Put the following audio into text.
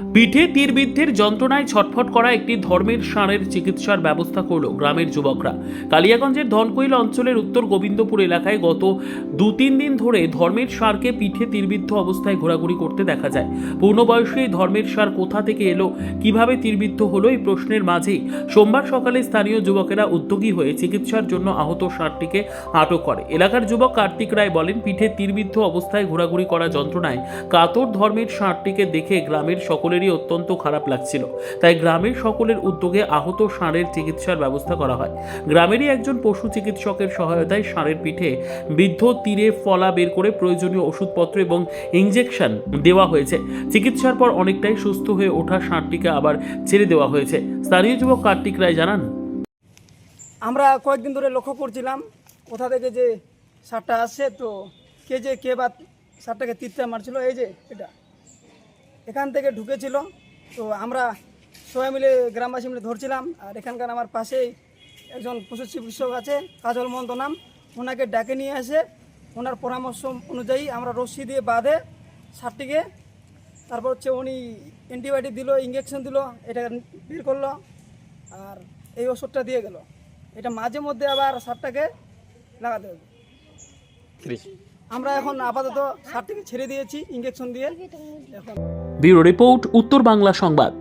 পিঠে তীরবিদ্ধের যন্ত্রণায় ছটফট করা একটি ধর্মের ষাঁড়ের চিকিৎসার ব্যবস্থা করল গ্রামের যুবকরা। কালিয়াগঞ্জের ধনকৈল অঞ্চলের উত্তর গোবিন্দপুর এলাকায় গত দু তিন দিন ধরে ধর্মের ষাঁড়কে পিঠে তীরবিদ্ধ অবস্থায় ঘোরাঘুরি করতে দেখা যায়। পূর্ণবয়সী এই ধর্মের ষাঁড় কোথা থেকে এলো, কীভাবে তীরবিদ্ধ হলো এই প্রশ্নের মাঝেই সোমবার সকালে স্থানীয় যুবকেরা উদ্যোগী হয়ে চিকিৎসার জন্য আহত ষাঁড়টিকে আটক করে। এলাকার যুবক কার্তিক রায় বলেন, পিঠে তীরবিদ্ধ অবস্থায় ঘোরাঘুরি করা যন্ত্রণায় কাতর ধর্মের ষাঁড়টিকে দেখে গ্রামের সকলেরই অত্যন্ত খারাপ লাগছিল। তাই গ্রামের সকলের উদ্যোগে আহত ষাঁড়ের চিকিৎসার ব্যবস্থা করা হয়। গ্রামেরই একজন পশু চিকিৎসকের সহায়তায় ষাঁড়ের পিঠে বৃদ্ধ তীরে ফলা বের করে প্রয়োজনীয় ওষুধপত্র এবং ইঞ্জেকশন দেওয়া হয়েছে। চিকিৎসার পর অনেকটাই সুস্থ হয়ে ওঠা ষাঁড়টিকে আবার ছেড়ে দেওয়া হয়েছে। স্থানীয় যুবক কার্তিক রায় জানান। আমরা কয়েকদিন ধরে লক্ষ্য করছিলাম, কোথা থেকে যে সারটা আসছে, তো কে যে কে বা সারটাকে তীরটা মারছিল, এই যে এটা। এখান থেকে ঢুকেছিল। তো আমরা সবাই মিলে গ্রামবাসী মিলে ধরছিলাম। আর এখানকার আমার পাশেই একজন পশু চিকিৎসক আছে, কাজল মন্দ নাম। ওনাকে ডাকে নিয়ে এসে ওনার পরামর্শ অনুযায়ী আমরা রশ্মি দিয়ে বাঁধে সারটিকে। তারপর হচ্ছে উনি অ্যান্টিবায়োটিক দিল ইঞ্জেকশন দিল, এটা বের করল, আর এই ওষুধটা দিয়ে গেল। এটা মাঝে মধ্যে আবার সারটাকে লাগাতে হবে। আমরা এখন আপাতত সারটিকে ছেড়ে দিয়েছি ইঞ্জেকশন দিয়ে। ব্যুরো রিপোর্ট উত্তর বাংলা সংবাদ।